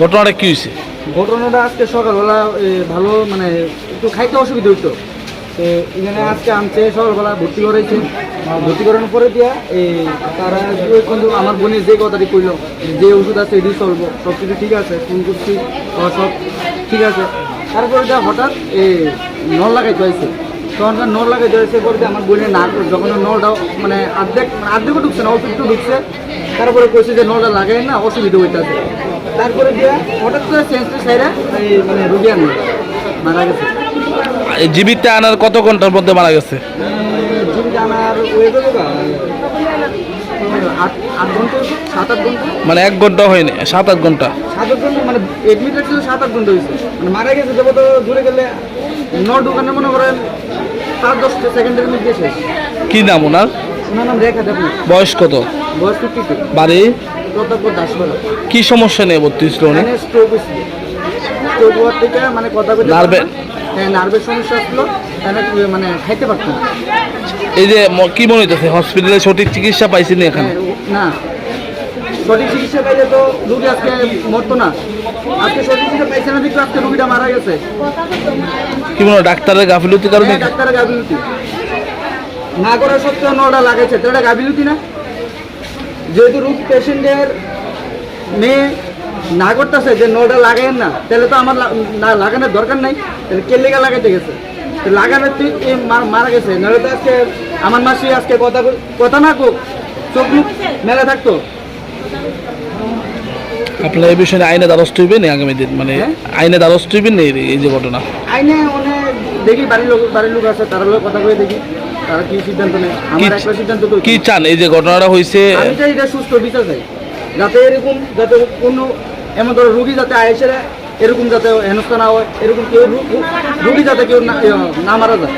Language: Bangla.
ঘটনাটা কি হয়েছে? ঘটনাটা আজকে সকালবেলা ভালো মানে একটু খাইতে অসুবিধা হইতো। তো এখানে আজকে আনছে সকালবেলা ভর্তি করেছে ভর্তি করানোর পরে দিয়া এই তারা কিন্তু আমার বোনের যে কথাটি কইলো যে ওষুধ আছে এটি চলবো সব কিছু ঠিক আছে ফোন করছি সব ঠিক আছে। তারপরে দিয়া হঠাৎ এই নল লাগাইতে হয়েছে। তখন নল লাগাইতে হয়েছে পরে আমার বোনের না যখন নলটা মানে অর্ধেক মানে অর্ধেকও ঢুকছে না অল্প একটু ঢুকছে। তারপরে কইছে যে নলটা লাগাই না অসুবিধা হইতেছে। তারপরে হঠাৎ করে সেন্সটা সাইরা মানে রুগী আনলো মারা গেছে। জীবিত আনার কত ঘণ্টার মধ্যে মারা গেছে? ঘণ্টা মানে এক ঘণ্টা হয়নি সাত আট ঘণ্টা। সাত আট ঘণ্টা মানে ছিল সাত আট ঘণ্টা হয়েছে। মানে মারা গেছে যাব তো দূরে গেলে ন দোকানে মনে করেন পাঁচ দশ সেকেন্ডের মধ্যে শেষ। কি নাম ওনার? ওনার নাম রেখা দেব বয়স কত? বয়স বাড়ি? কি সমস্যা নিয়ে ভর্তি ছিল উনি স্ট্রোক হয়েছিল। স্ট্রোক হওয়ার থেকে মানে কথা বলতে নার্ভে- হ্যাঁ নার্ভের সমস্যা আসলো মানে খাইতে পারতো না। এই যে কি মনে হইতেছে? হসপিটালে সঠিক চিকিৎসা পাইছেন এখানে? হ্যাঁ, না। সঠিক চিকিৎসা পাইলে তো রুগী আজকে মরতো না। আজকে সঠিক চিকিৎসা পাইছে না দেখতো আজকে রুগীটা মারা গেছে। কি মনে ডাক্তারের গাফিলতির কারণে হ্যাঁ, ডাক্তারের গাফিলতি। না করা সত্ত্বেও নটা লাগাইছে। তো এটা গাফিলতি না? যেহেতু রুট পেশেন্টের মেয়ে, না করতেছে যে নোটা লাগাইয়েন না, তাহলে তো আমার না লাগানোর দরকার নাই, তাহলে কে লেগে লাগাইতে গেছে? লাগানোর তুই মারা গেছে, নাহলে তো আজকে আমার মাসি আজকে কথা কথা না কোক চোখ মেলা থাকতো। আপনার এই বিষয়ে আইনে দ্বারস্থ হইবেন আগামী দিন? মানে হ্যাঁ? আইনে দ্বারস্থ হইবেন এই এই যে ঘটনা? আইনে দেখি বাড়ির লোক বাড়ির লোক আছে তারা লোক কথা কয়ে দেখি। তারা কি সিদ্ধান্ত নেয়? আমার একটা সিদ্ধান্ত তো কি চান? এই যে ঘটনাটা হয়েছে আমি চাই এটা সুস্থ বিচার চাই। যাতে এরকম যাতে কোনো এমন ধরো রুগী যাতে আয়েসে এরকম যাতে হেনস্থা না হয় এরকম কেউ রুগী যাতে কেউ না মারা যায়।